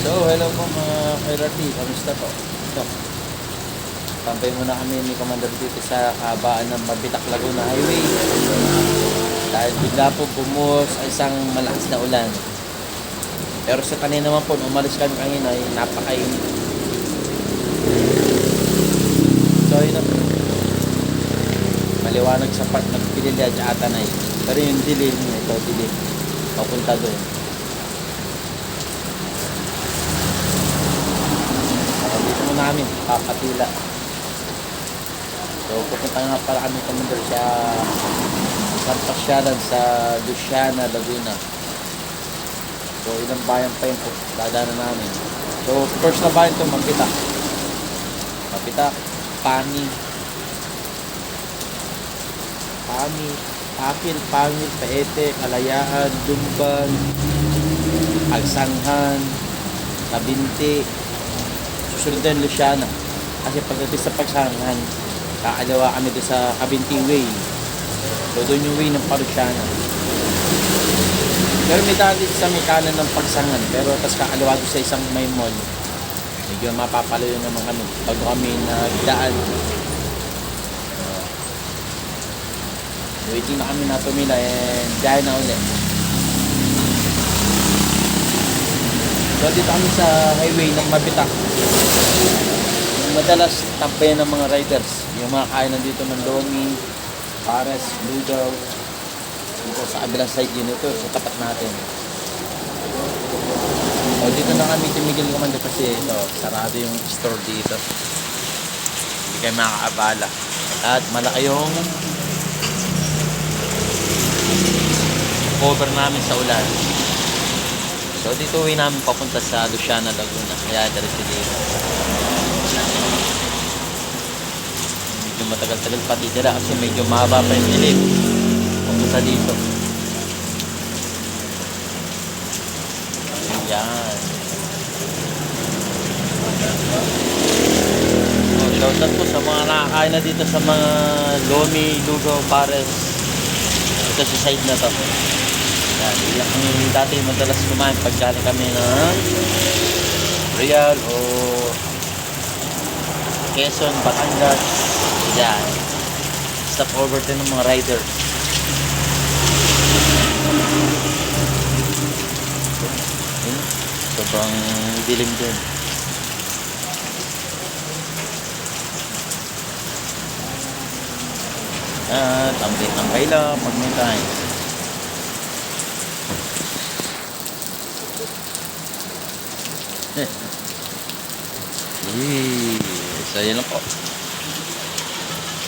So, hello po mga KRT. Kamusta po? Ito. Tampay muna kami ni Commander dito sa kabaan ng Mabitak Laguna Highway. Dahil bigla po bumuhos ang isang malakas na ulan. Pero sa kanina naman po, umalis kami kanina, ay napakainit. So, yun na po. Maliwanag sa part ng Pililya at Atanay. Pero yung dilim, ito dilim. Papunta doon. Ako dito muna namin, papatila. So, pupunta nga pala kami commander sa sa pasyalan sa Luciana, Laguna. So, ilang bayan pa yun po, dadaanan namin. So, first na bayan ito, Mampita. Mampita, Pani, Pani, Pakil, Pangil, Paete, Kalayaan, Dumban, Agsanghan, Kabinti, susunod din Luciana. Kasi pagdating sa Pagsanghan, kakalawa kami doon sa Kabinti Way. So doon yung way ng Palusiana. Pero may daan sa may kanan ng Pagsangan. Pero tas kakalawa doon sa isang may mall. Medyo mapapalayo naman kami. Pag kami nagdaan. Uh, waiting na kami na tumila and dahil na ulit. So dito kami sa highway ng Mabitak. Madalas tampayan ng mga riders. Yung mga kainan dito ng Lomi, Pares, Lugaw. Dito sa kabilang side yun ito, sa tapat natin. O dito na kami tumigil naman kasi ito, sarado yung store dito. Hindi kayo makakaabala. At malaki yung cover namin sa ulan. So dito uwi namin papunta sa Luciana, Laguna. Kaya diretso dito. Medyo matagal-tagal pa titira kasi medyo mahaba pa yung dilim. Papunta dito. Yan. So, shoutout po sa mga nakakain na dito sa mga Lomi, Lugaw, Pares. Ito sa side na to. Yan, ang dati madalas kumain pag kami ng Real o Quezon, Batangas. Yan. Stop over din ng mga riders. Yun, sobrang dilim din. At tambay-tambay lang pag may time. Yee. So, yun lang po.